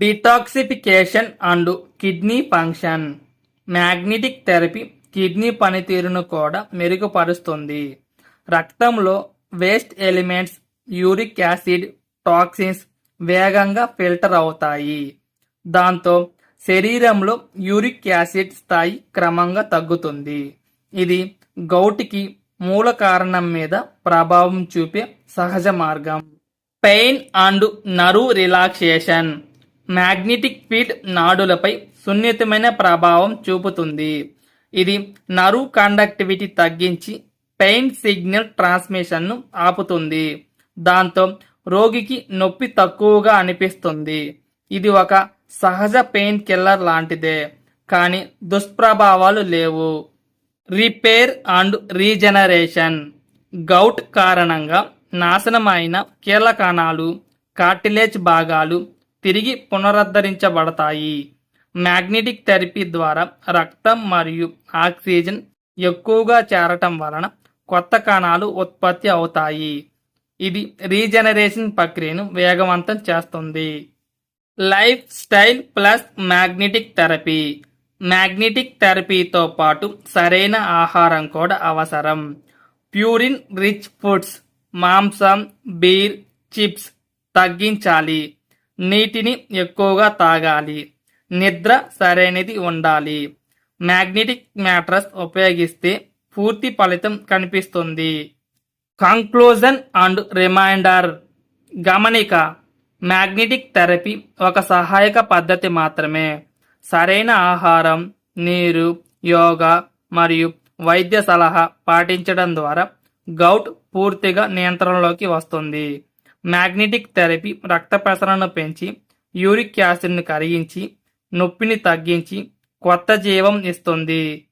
Detoxification and kidney function magnetic therapy kidney పనితీరును కూడా మెరుగుపరుస్తుంది. రక్తంలో waste elements uric acid toxins వేగంగా ఫిల్టర్ అవుతాయి. దాంతో శరీరంలో యూరిక్ యాసిడ్ స్థాయి క్రమంగా తగ్గుతుంది. ఇది గౌటికి మూల కారణం మీద ప్రభావం చూపే సహజ మార్గం. Pain and Naru relaxation magnetic field నాడులపై సున్నితమైన ప్రభావం చూపుతుంది. ఇది నరు కండక్టివిటీ తగ్గించి పెయిన్ సిగ్నల్ ట్రాన్స్మిషన్ను ఆపుతుంది. దాంతో రోగికి నొప్పి తక్కువగా అనిపిస్తుంది. ఇది ఒక సహజ పెయిన్ కిల్లర్ లాంటిదే కానీ దుష్ప్రభావాలు లేవు. Repair and regeneration. గౌట్ కారణంగా నాశనమైన కీలకణాలు కార్టిలేజ్ భాగాలు తిరిగి పునరుద్ధరించబడతాయి. మ్యాగ్నెటిక్ థెరపీ ద్వారా రక్తం మరియు ఆక్సిజన్ ఎక్కువగా చేరటం వలన కొత్త కణాలు ఉత్పత్తి అవుతాయి. ఇది రీజనరేషన్ ప్రక్రియను వేగవంతం చేస్తుంది. Lifestyle plus magnetic therapy. Magnetic థెరపీతో పాటు సరైన ఆహారం కూడా అవసరం. ప్యూరిన్ రిచ్ ఫుడ్స్ మాంసం బీర్ చిప్స్ తగ్గించాలి. నీటిని ఎక్కువగా తాగాలి. నిద్ర సరైనది ఉండాలి. మ్యాగ్నెటిక్ మ్యాట్రస్ ఉపయోగిస్తే పూర్తి ఫలితం కనిపిస్తుంది. Conclusion and reminder. గమనిక మ్యాగ్నెటిక్ థెరపీ ఒక సహాయక పద్ధతి మాత్రమే. సరైన ఆహారం నీరు యోగా మరియు వైద్య సలహా పాటించడం ద్వారా గౌట్ పూర్తిగా నియంత్రణలోకి వస్తుంది. మ్యాగ్నెటిక్ థెరపీ రక్త ప్రసరణను పెంచి యూరిక్ యాసిడ్ను కరిగించి నొప్పిని తగ్గించి కొత్త జీవం ఇస్తుంది.